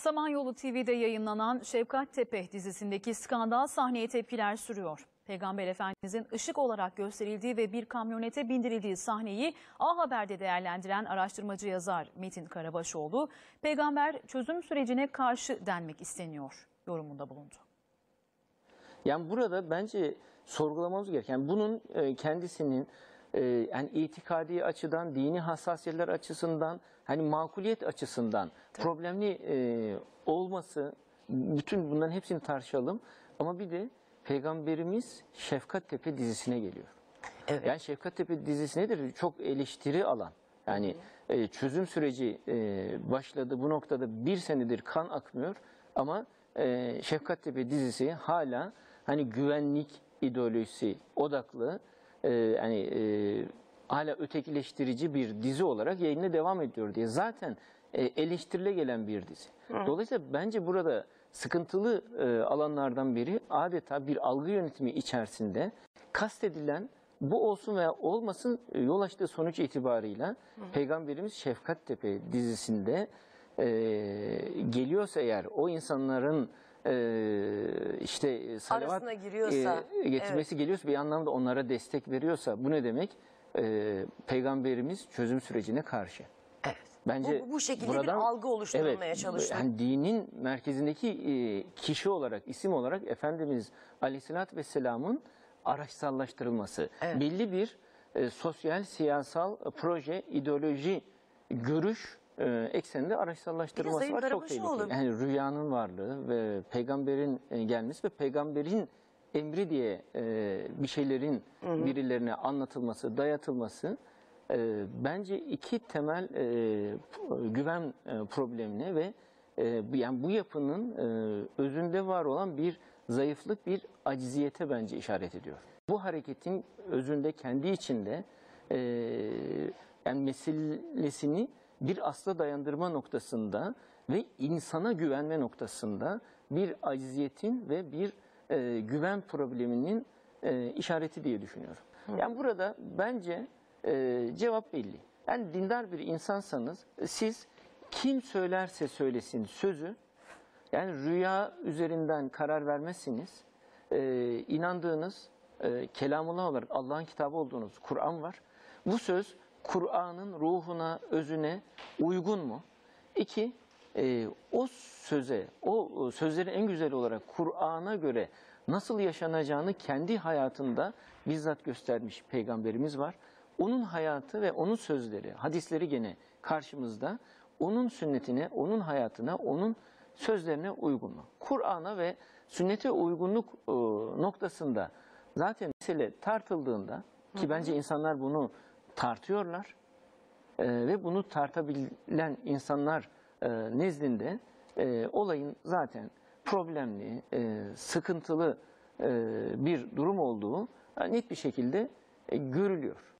Samanyolu TV'de yayınlanan Şefkat Tepe dizisindeki skandal sahneye tepkiler sürüyor. Peygamber Efendimizin ışık olarak gösterildiği ve bir kamyonete bindirildiği sahneyi A Haber'de değerlendiren araştırmacı yazar Metin Karabaşoğlu, peygamber çözüm sürecine karşı denmek isteniyor yorumunda bulundu. Yani burada bence sorgulamamız gereken bunun e, kendisinin e, yani itikadi açıdan, dini hassasiyetler açısından, hani makuliyet açısından problemli e, olması, bütün bunların hepsini tartışalım. Ama bir de Peygamberimiz Şefkat Tepe dizisine geliyor. Evet. Yani Şefkat Tepe dizisi nedir? Çok eleştiri alan. Yani e, çözüm süreci e, başladı. Bu noktada bir senedir kan akmıyor. Ama e, Şefkat Tepe dizisi hala hani güvenlik ideolojisi odaklı e, hani e, hala ötekileştirici bir dizi olarak yayına devam ediyor diye. Zaten e, eleştirile gelen bir dizi. Dolayısıyla bence burada sıkıntılı e, alanlardan biri adeta bir algı yönetimi içerisinde kastedilen bu olsun veya olmasın e, yol açtığı sonuç itibarıyla Peygamberimiz Şefkat Tepe dizisinde e, geliyorsa eğer o insanların e, işte salavat Arasına giriyorsa, e, getirmesi geliyorsa bir anlamda onlara destek veriyorsa bu ne demek? E, Peygamberimiz çözüm sürecine karşı. Evet. Bence bu, bu şekilde buradan- bir algı oluşturulmaya evet, çalışılıyor. Yani dinin merkezindeki e, kişi olarak, isim olarak Efendimiz Aleyhisselatü Vesselam'ın araçsallaştırılması. Evet. Belli bir e, sosyal, siyasal e, proje, ideoloji, görüş e, ekseninde araçsallaştırılması var. Çok tehlikeli. Yani rüyanın varlığı ve peygamberin e, gelmesi ve peygamberin emri diye e, bir şeylerin birilerine anlatılması, dayatılması e, bence iki temel e, güven e, problemine ve e, yani bu yapının e, özünde var olan bir zayıflık, bir aciziyete bence işaret ediyor. Bu hareketin özünde kendi içinde e, yani meselesini bir asla dayandırma noktasında ve insana güvenme noktasında bir aciziyetin ve bir e, güven probleminin e, işareti diye düşünüyorum. Yani burada bence e, cevap belli. Yani dindar bir insansanız siz kim söylerse söylesin sözü yani rüya üzerinden karar vermezsiniz. Ee, inandığınız e, kelamullah olarak Allah'ın kitabı olduğunuz Kur'an var. Bu söz Kur'an'ın ruhuna, özüne uygun mu? İki, e, o söze, o sözlerin en güzel olarak Kur'an'a göre nasıl yaşanacağını kendi hayatında bizzat göstermiş peygamberimiz var. Onun hayatı ve onun sözleri, hadisleri gene karşımızda. Onun sünnetine, onun hayatına, onun sözlerine uygun mu? Kur'an'a ve sünnete uygunluk e, noktasında zaten mesele tartıldığında ki bence insanlar bunu tartıyorlar e, ve bunu tartabilen insanlar e, nezdinde e, olayın zaten problemli, e, sıkıntılı e, bir durum olduğu e, net bir şekilde e, görülüyor.